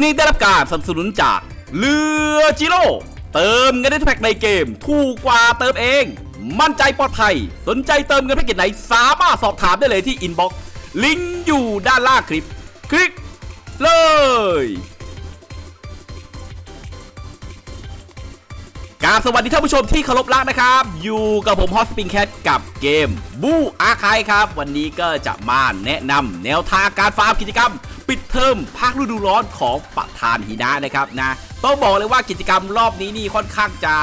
นี้ได้รับการสนับสนุนจากเรือจิโร่เติมเงินได้ทุกแพ็กในเกม ถูกกว่าเติมเอง มั่นใจปลอดภัย สนใจเติมเงินแพ็กเกจไหน สามารถสอบถามได้เลยที่อินบ็อกซ์ลิงก์อยู่ด้านล่างคลิป คลิกเลยกาบสวัสดีท่านผู้ชมที่เคารพรักนะครับ อยู่กับผมฮอสปิงแคทกับเกมบูอาคายครับ วันนี้ก็จะมาแนะนำแนวทางการฟาร์มกิจกรรม ปิดเทอมภาคฤดูร้อนของปะทานฮีนานะครับนะต้องบอกเลยว่ากิจกรรมรอบนี้นี่ค่อนข้างจะ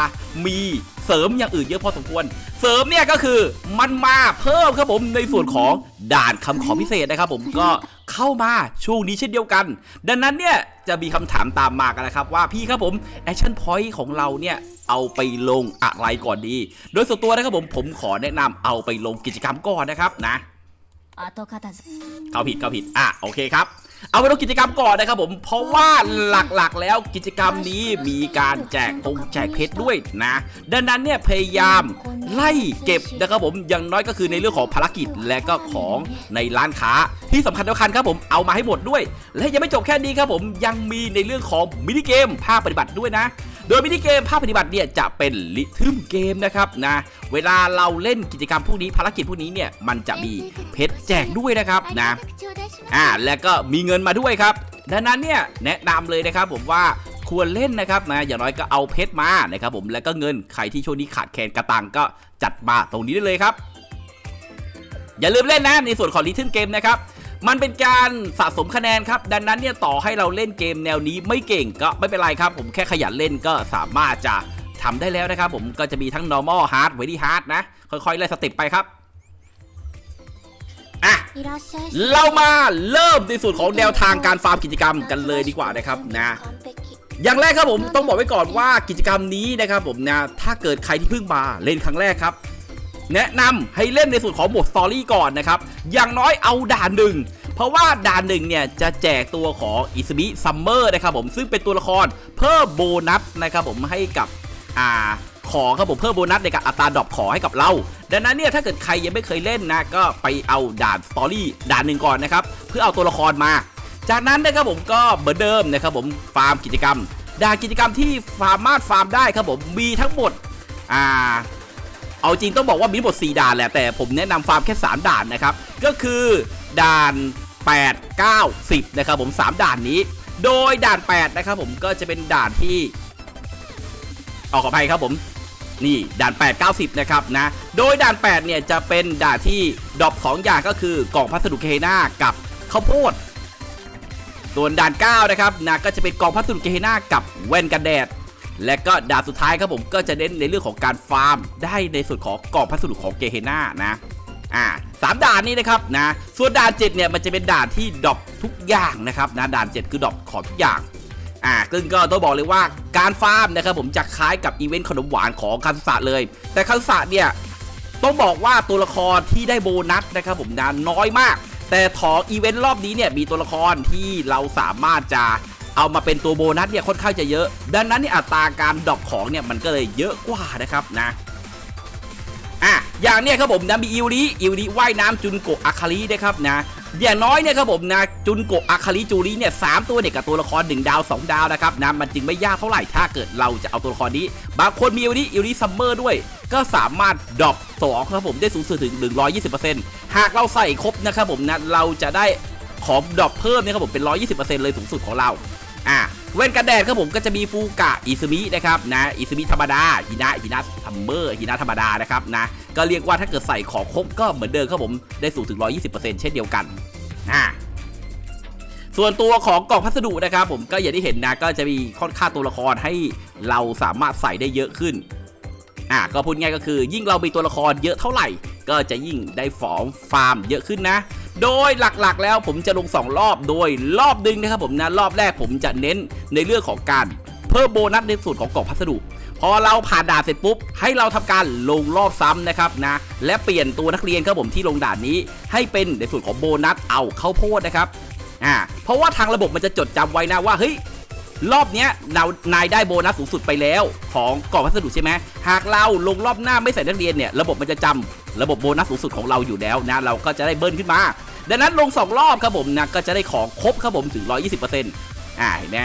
มีเสริมอย่างอื่นเยอะพอสมควร เสริมเนี่ยก็คือมันมาเพิ่มครับผมในส่วนของด่านคำขอพิเศษนะครับผมก็เข้ามาช่วงนี้เช่นเดียวกัน ดังนั้นเนี่ยจะมีคำถามตามมากันนะครับว่าพี่ครับผมแอคชั่นพอยต์ของเราเนี่ยเอาไปลงอะไรก่อนดี โดยส่วนตัวนะครับผมผมขอแนะนำเอาไปลงกิจกรรมก่อนนะครับนะเข้าผิดเข้าผิดอะโอเคครับ เอาไปดูกิจกรรมก่อนนะครับผมเพราะว่าหลักๆแล้วกิจกรรมนี้มีการแจกตรงแจกเพชรด้วยนะ ดังนั้นเนี่ยพยายามไล่เก็บนะครับผมอย่างน้อยก็คือในเรื่องของภารกิจและก็ของในร้านค้าที่สำคัญสำคัญครับผมเอามาให้หมดด้วย และยังไม่จบแค่นี้ครับผมยังมีในเรื่องของมินิเกมภาคปฏิบัติด้วยนะ โดยมินิเกมภาคปฏิบัติเนี่ยจะเป็นลิทึมเกมนะครับนะเวลาเราเล่นกิจกรรมพวกนี้ภารกิจพวกนี้เนี่ยมันจะมีเพชรแจกด้วยนะครับนะ อ่าแล้วก็มีเงินมาด้วยครับ ดังนั้นเนี่ยแนะนำเลยนะครับผมว่าควรเล่นนะครับนะอย่างน้อยก็เอาเพชรมานะครับผมแล้วก็เงินใครที่ช่วงนี้ขาดแคลนกระตังก็จัดมาตรงนี้ได้เลยครับ อย่าลืมเล่นนะในส่วนของลิทึมเกมนะครับมันเป็นการสะสมคะแนนครับ ดังนั้นเนี่ยต่อให้เราเล่นเกมแนวนี้ไม่เก่งก็ไม่เป็นไรครับ ผมแค่ขยันเล่นก็สามารถจะทำได้แล้วนะครับ ผมก็จะมีทั้ง normal hard very hard นะ ค่อยๆไล่สเต็ปไปครับ อะเรามาเริ่มในส่วนของแนวทางการฟาร์มกิจกรรมกันเลยดีกว่านะครับนะอย่างแรกครับผมต้องบอกไว้ก่อนว่ากิจกรรมนี้นะครับผมนะถ้าเกิดใครที่เพิ่งมาเล่นครั้งแรกครับ แนะนำให้เล่นในส่วนของบทสตอรี่ก่อนนะครับ อย่างน้อยเอาด่านหนึ่งเพราะว่าด่านหนึ่งเนี่ยจะแจกตัวของอิสมิซัมเมอร์นะครับผมซึ่งเป็นตัวละครเพิ่มโบนัสนะครับผมให้กับอ่าขอครับผมเพิ่มโบนัสในการอัตราดรอปขอให้กับเรา ดังนั้นเนี่ยถ้าเกิดใครยังไม่เคยเล่นนะก็ไปเอาด่านสตอรี่ด่านหนึ่งก่อนนะครับเพื่อเอาตัวละครมา จากนั้นนะครับผมก็เหมือนเดิมนะครับผมฟาร์มกิจกรรมด่านกิจกรรมที่สามารถฟาร์มได้ครับผมมีทั้งหมดอ่าเอาจริงต้องบอกว่ามีทั้งหมด4ด่านแหละแต่ผมแนะนำฟาร์มแค่ 3 ด่านนะครับก็คือด่าน 8 9 10นะครับผม 3 ด่านนี้ โดยด่าน 8 นะครับผมก็จะเป็นด่านที่ออกขอภัยครับผม นี่ด่าน 8 90 นะครับนะ โดยด่าน 8 เนี่ยจะเป็นด่านที่ดรอป2อย่างก็คือกล่องพัสดุเคนากับข้าวโพด ส่วนด่าน 9 นะครับนะก็จะเป็นกล่องพัสดุเคนากับแว่นกันแดด และก็ด่านสุดท้ายครับผมก็จะเน้นในเรื่องของการฟาร์ม ได้ในส่วนของกล่องพัสดุของเกเฮนานะอ่าสามด่านนี้นะครับนะ ส่วนด่าน 7 เนี่ยมันจะเป็นด่านที่ดรอปทุกอย่างนะครับนะด่าน 7 คือดรอปของทุกอย่าง อ่าซึ่งก็ต้องบอกเลยว่าการฟาร์มนะครับผมจะคล้ายกับอีเวนต์ขนมหวานของคันสะเลย แต่คันสะเนี่ยต้องบอกว่าตัวละครที่ได้โบนัสนะครับผมนะน้อยมาก แต่ของอีเวนต์รอบนี้เนี่ยมีตัวละครที่เราสามารถจะเอามาเป็นตัวโบนัสเนี่ยค่อนข้างจะเยอะ ดังนั้นเนี่ยอัตราการดรอปของเนี่ยมันก็เลยเยอะกว่านะครับนะอะอย่างเนี้ยครับผมนะมีอิวริอิวริว่ายน้ำจุนโกะอาคารินะครับนะ อย่างน้อยเนี่ยครับผมนะจุนโกะอาคาริจูริเนี่ยสามตัวเนี่ยกับตัวละคร 1 ดาว 2 ดาวนะครับนะมันจึงไม่ยากเท่าไหร่ถ้าเกิดเราจะเอาตัวละครนี้ บางคนมีอิวริอิวริซัมเมอร์ด้วย ก็สามารถดรอป2ครับผมได้สูงสุดถึง 120%หากเราใส่ครบนะครับผมนะเราจะได้ของดรอปเพิ่มเนี่ยครับผมเป็น 120%เลยสูงสุดของเราอะ แว่นกันแดดครับผมก็จะมีฟูกะอิซึมินะครับนะอิซึมิธรรมดาฮินะฮินะทัมเมอร์ฮินะธรรมดานะครับนะก็เรียกว่าถ้าเกิดใส่ของครบก็เหมือนเดิมครับผมได้สูงถึง 120%เช่นเดียวกันอะส่วนตัวของกล่องพัสดุนะครับผมก็อย่างที่เห็นนะก็จะมีค่อนข้างตัวละครให้เราสามารถใส่ได้เยอะขึ้นอะก็พูดง่ายก็คือยิ่งเรามีตัวละครเยอะเท่าไหร่ ก็จะยิ่งได้ฟอร์มฟาร์มเยอะขึ้นนะ โดยหลักๆ แล้วผมจะลง 2 รอบโดยรอบดึงนะครับผมนะรอบแรกผมจะเน้นในเรื่องของการเพิ่มโบนัสในส่วนของกล่องพัสดุ พอเราผ่านด่านเสร็จปุ๊บ ให้เราทำการลงรอบซ้ำนะครับนะและเปลี่ยนตัวนักเรียนครับผมที่ลงด่านนี้ ให้เป็นในส่วนของโบนัสเอาเข้าโพดนะครับอ่าเพราะว่าทางระบบมันจะจดจำไว้นะว่าเฮ้ยรอบเนี้ยเรานายได้โบนัสสูงสุดไปแล้ว ของกล่องพัสดุใช่ไหมหากเราลงรอบหน้าไม่ใส่นักเรียนเนี่ยระบบมันจะจำระบบโบนัสสูงสุดของเราอยู่แล้วนะเราก็จะได้เบิ้ลขึ้นมา ดังนั้นลง 2 รอบครับผมนะก็จะได้ของครบครับผมถึง 120%อ่าเห็นไหม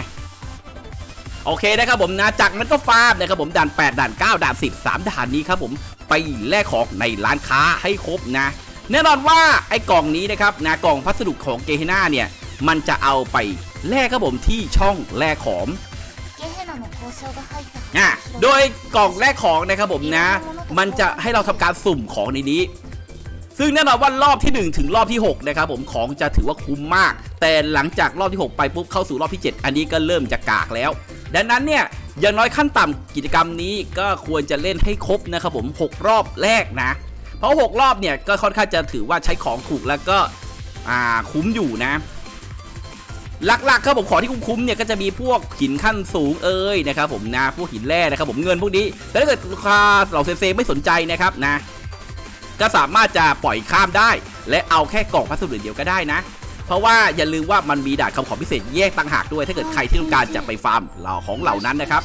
โอเคนะครับผมนะจากนั้นก็ฟาร์มนะครับผมด่าน 8 ด่าน 9 ด่าน 10 3ด่านนี้ครับผมไปแลกของในร้านค้าให้ครบนะ แน่นอนว่าไอ้กล่องนี้นะครับนะกล่องพัสดุของเกเฮน่าเนี่ยมันจะเอาไปแลกครับผมที่ช่องแลกของอะโดยกล่องแลกของนะครับผมนะ มันจะให้เราทำการสุ่มของในนี้ ซึ่งแน่นอนว่ารอบที่ 1 ถึงรอบที่6นะครับผมของจะถือว่าคุ้มมาก แต่หลังจากรอบที่ 6 ไปปุ๊บเข้าสู่รอบที่ 7 อันนี้ก็เริ่มจะกากแล้ว ดังนั้นเนี่ยอย่างน้อยขั้นต่ำกิจกรรมนี้ก็ควรจะเล่นให้ครบนะครับผม 6 รอบแรกนะ เพราะ 6 รอบเนี่ยก็ค่อนข้างจะถือว่าใช้ของถูกแล้วก็คุ้มอยู่นะ หลักๆครับผมของที่คุ้มๆเนี่ยก็จะมีพวกหินขั้นสูงเอ้ยนะครับผมนะพวกหินแร่นะครับผมเงินพวกนี้ แต่ถ้าเกิดลูกค้าเหล่าเซเซไม่สนใจนะครับนะ ก็สามารถจะปล่อยข้ามได้ และเอาแค่กล่องพัสดุเดียวก็ได้นะ เพราะว่าอย่าลืมว่ามันมีด่านคำขอพิเศษแยกต่างหากด้วย ถ้าเกิดใครที่ต้องการจะไปฟาร์มเหล่าของเหล่านั้นนะครับ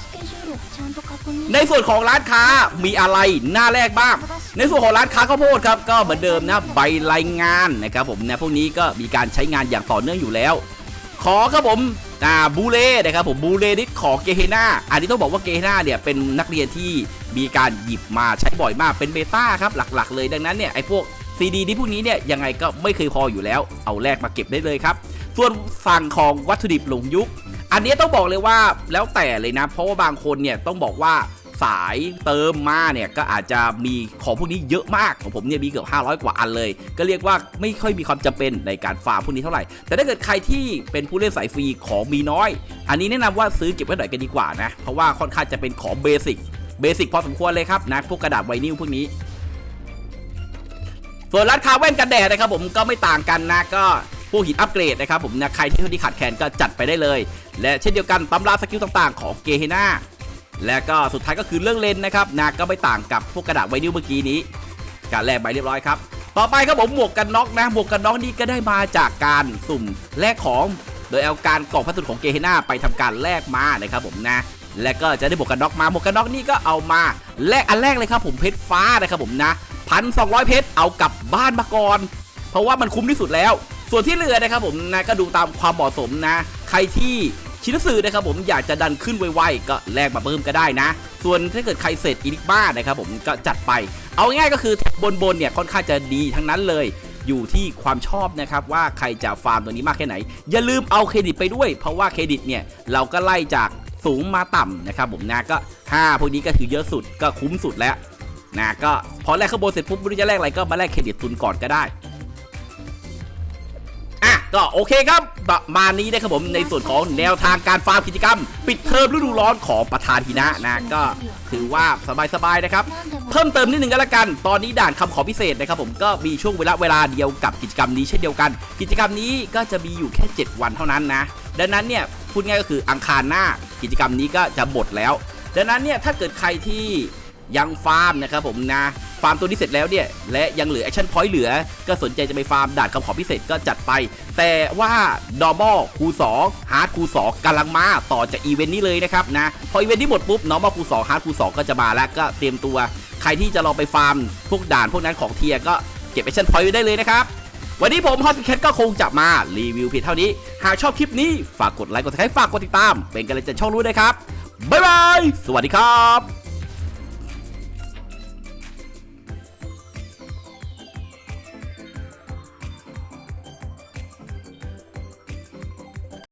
ในส่วนของร้านค้ามีอะไรหน้าแรกบ้าง ในส่วนของร้านค้าข้าวโพดครับก็เหมือนเดิมนะใบรายงานนะครับผมนะพวกนี้ก็มีการใช้งานอย่างต่อเนื่องอยู่แล้ว ขอครับผมอ่าบูเล่นะครับผมบูเล่นิดขอเกเฮนาอันนี้ต้องบอกว่าเกเฮนาเนี่ยเป็นนักเรียนที่ มีการหยิบมาใช้บ่อยมากเป็นเบต้าครับหลักๆ เลยดังนั้นเนี่ยไอ้พวกซีดีที่พวกนี้เนี่ยยังไงก็ไม่เคยพออยู่แล้ว เอาแลกมาเก็บได้เลยครับ ส่วนฝั่งของวัตถุดิบหลงยุค อันนี้ต้องบอกเลยว่าแล้วแต่เลยนะ เพราะว่าบางคนเนี่ยต้องบอกว่าสายเติมมาเนี่ยก็อาจจะมีของพวกนี้เยอะมากของผมเนี่ยมีเกือบ500 กว่าอันเลย ก็เรียกว่าไม่ค่อยมีความจำเป็นในการฟาร์มพวกนี้เท่าไหร่ แต่ถ้าเกิดใครที่เป็นผู้เล่นสายฟรีของมีน้อย อันนี้แนะนำว่าซื้อเก็บไว้หน่อยกันดีกว่านะ เพราะว่าค่อนข้างจะเป็นของเบสิก เบสิกพอสมควรเลยครับนะพวกกระดาษไวนิลพวกนี้ส่วนร้านค้าแว่นกันแดดนะครับผมก็ไม่ต่างกันนะก็พวกหินอัปเกรดนะครับผมนะใครที่ที่ขาดแคลนก็จัดไปได้เลย และเช่นเดียวกันตำราสกิลต่างๆ ของเกเฮนาและก็สุดท้ายก็คือเรื่องเลนนะครับนะก็ไม่ต่างกับพวกกระดาษไวนิลเมื่อกี้นี้การแลกใบเรียบร้อยครับ ต่อไปครับผมหมวกกันน็อกนะหมวกกันน็อกนี้ก็ได้มาจากการสุ่มแลกของ โดยเอาการกล่องพัสดุของเกเฮนาไปทำการแลกมานะครับผมนะ และก็จะได้หมวกกันน็อกมาหมวกกันน็อกนี่ก็เอามาแลกอันแรกเลยครับผมเพชรฟ้านะครับผมนะพันสองเพชรเอากลับบ้านมาก่อน เพราะว่ามันคุ้มที่สุดแล้ว ส่วนที่เหลือนะครับผมนะก็ดูตามความเหมาะสมนะ ใครที่ชินสื่อนะครับผมอยากจะดันขึ้นไวๆก็แลกมาเพิ่มก็ได้นะ ส่วนถ้าเกิดใครเสร็จอินิกบ้านะครับผมก็จัดไป เอาง่ายก็คือบนๆเนี่ยค่อนข้างจะดีทั้งนั้นเลยอยู่ที่ความชอบนะครับว่าใครจะฟาร์มตัวนี้มากแค่ไหน อย่าลืมเอาเครดิตไปด้วย เพราะว่าเครดิตเนี่ยเราก็ไล่จาก สูงมาต่ำนะครับผมนะก็ 5 พวกนี้ก็ถือเยอะสุดก็คุ้มสุดแล้วนะก็พอแลกข้างบนเสร็จปุ๊บไม่รู้จะแลกอะไรก็มาแลกเครดิตตุนก่อนก็ได้ ก็โอเคครับ ประมาณนี้นะครับผมในส่วนของแนวทางการฟาร์มกิจกรรม ปิดเทอมฤดูร้อนของประธานทีนะนะก็ถือว่าสบายๆนะครับ เพิ่มเติมนิดหนึ่งก็แล้วกัน ตอนนี้ด่านคำขอพิเศษนะครับผมก็มีช่วงเวลาเวลาเดียวกับกิจกรรมนี้เช่นเดียวกัน กิจกรรมนี้ก็จะมีอยู่แค่ 7 วันเท่านั้นนะ ดังนั้นเนี่ยพูดง่ายก็คืออังคารหน้ากิจกรรมนี้ก็จะหมดแล้ว ดังนั้นเนี่ยถ้าเกิดใครที่ ยังฟาร์มนะครับผมนะฟาร์มตัวนี้เสร็จแล้วเนี่ยและยังเหลือแอคชั่นพอยต์เหลือ ก็สนใจจะไปฟาร์มด่านคำขอพิเศษก็จัดไป แต่ว่า normal คู2 hard คู2กำลังมาต่อจากอีเวนต์นี้เลยนะครับนะพออีเวนต์นี้หมดปุ๊บ normal คู2 hard คู2ก็จะมาแล้วก็เตรียมตัว ใครที่จะลองไปฟาร์ม พวกด่านพวกนั้นของเทียก็เก็บแอคชั่นพอยต์ไว้ได้เลยนะครับวันนี้ผมฮอสแคทก็คงจะมารีวิวเพียงเท่านี้ หากชอบคลิปนี้ฝากกดไลค์กดซับสไครต์ฝากกดติดตาม เป็นกำลังใจช่องรู้ด้วยครับบ๊ายบายสวัสดีครับ